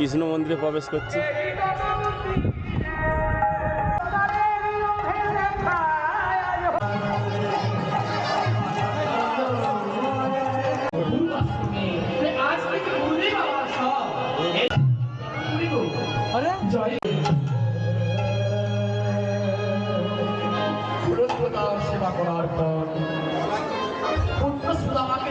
কৃষ্ণ মন্দিরে প্রবেশ করছি। করার পর সুদামাকে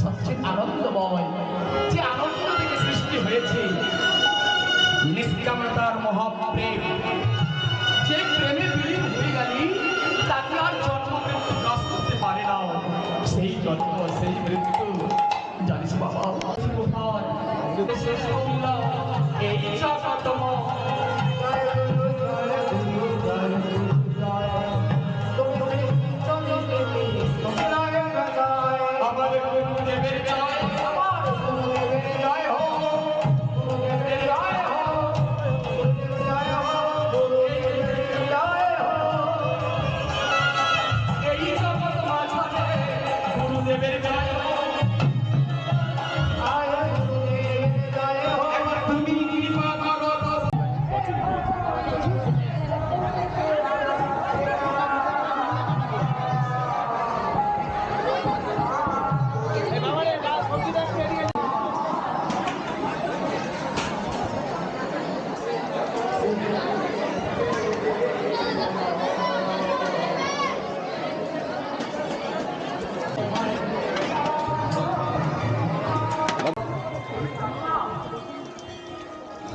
সবচেয়ে আনন্দময় যে আনন্দ থেকে সৃষ্টি হয়েছে নিষ্কামতার মহাপ্রেম। যে প্রেমে বিলীন হয়ে গেলি, তাকে আর জন্ম মৃত্যু করতে পারে না। সেই জন্ম, সেই মৃত্যু। জানিস বাবা শেষ করিল এই জগতম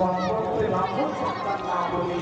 ของโรงพยาบาลพุทธศักราชบุรี